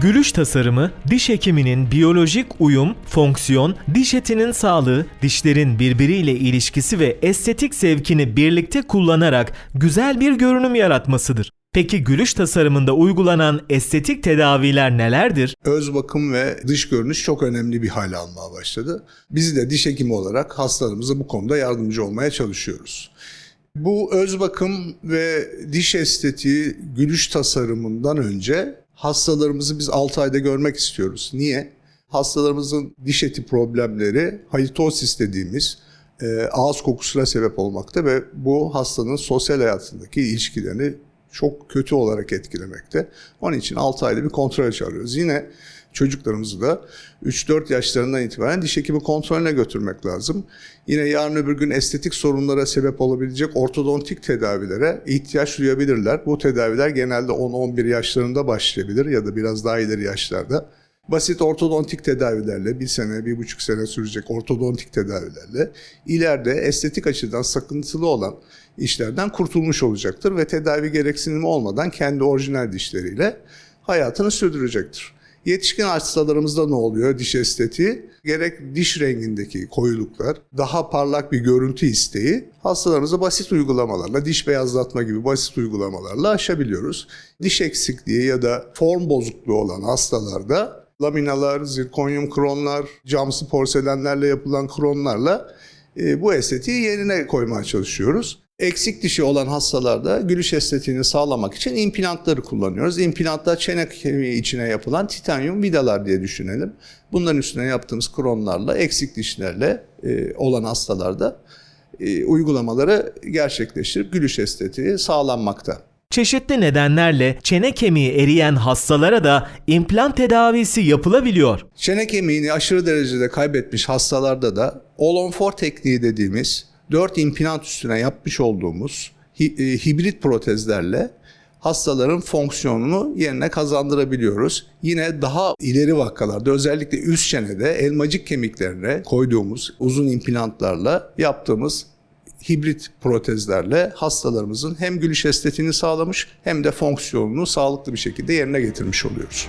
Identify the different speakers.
Speaker 1: Gülüş tasarımı, diş hekiminin biyolojik uyum, fonksiyon, diş etinin sağlığı, dişlerin birbiriyle ilişkisi ve estetik zevkini birlikte kullanarak güzel bir görünüm yaratmasıdır. Peki gülüş tasarımında uygulanan estetik tedaviler nelerdir?
Speaker 2: Öz bakım ve dış görünüş çok önemli bir hale almaya başladı. Biz de diş hekimi olarak hastalarımıza bu konuda yardımcı olmaya çalışıyoruz. Bu öz bakım ve diş estetiği gülüş tasarımından önce hastalarımızı biz 6 ayda görmek istiyoruz. Niye? Hastalarımızın diş eti problemleri halitosis dediğimiz e, ağız kokusuna sebep olmakta ve bu hastanın sosyal hayatındaki ilişkilerini çok kötü olarak etkilemekte. Onun için 6 ayda bir kontrol çağırıyoruz. Yine çocuklarımızı da 3-4 yaşlarından itibaren diş hekimi kontrolüne götürmek lazım. Yine yarın öbür gün estetik sorunlara sebep olabilecek ortodontik tedavilere ihtiyaç duyabilirler. Bu tedaviler genelde 10-11 yaşlarında başlayabilir ya da biraz daha ileri yaşlarda. Basit ortodontik tedavilerle bir sene, bir buçuk sene sürecek ortodontik tedavilerle ileride estetik açıdan sakıntılı olan işlerden kurtulmuş olacaktır ve tedavi gereksinimi olmadan kendi orijinal dişleriyle hayatını sürdürecektir. Yetişkin hastalarımızda ne oluyor diş estetiği? Gerek diş rengindeki koyuluklar, daha parlak bir görüntü isteği hastalarımıza basit uygulamalarla, diş beyazlatma gibi basit uygulamalarla aşabiliyoruz. Diş eksikliği ya da form bozukluğu olan hastalarda laminalar, zirkonyum kronlar, camsı porselenlerle yapılan kronlarla e, bu estetiği yerine koymaya çalışıyoruz. Eksik dişi olan hastalarda gülüş estetiğini sağlamak için implantları kullanıyoruz. İmplantlar çene kemiği içine yapılan titanyum vidalar diye düşünelim. Bunların üstüne yaptığımız kronlarla eksik dişlerle e, olan hastalarda e, uygulamaları gerçekleştirip gülüş estetiği sağlanmakta.
Speaker 1: Çeşitli nedenlerle çene kemiği eriyen hastalara da implant tedavisi yapılabiliyor.
Speaker 2: Çene kemiğini aşırı derecede kaybetmiş hastalarda da All-on-4 tekniği dediğimiz 4 implant üstüne yapmış olduğumuz e, hibrit protezlerle hastaların fonksiyonunu yerine kazandırabiliyoruz. Yine daha ileri vakalarda özellikle üst çenede elmacık kemiklerine koyduğumuz uzun implantlarla yaptığımız hibrit protezlerle hastalarımızın hem gülüş estetiğini sağlamış hem de fonksiyonunu sağlıklı bir şekilde yerine getirmiş oluyoruz.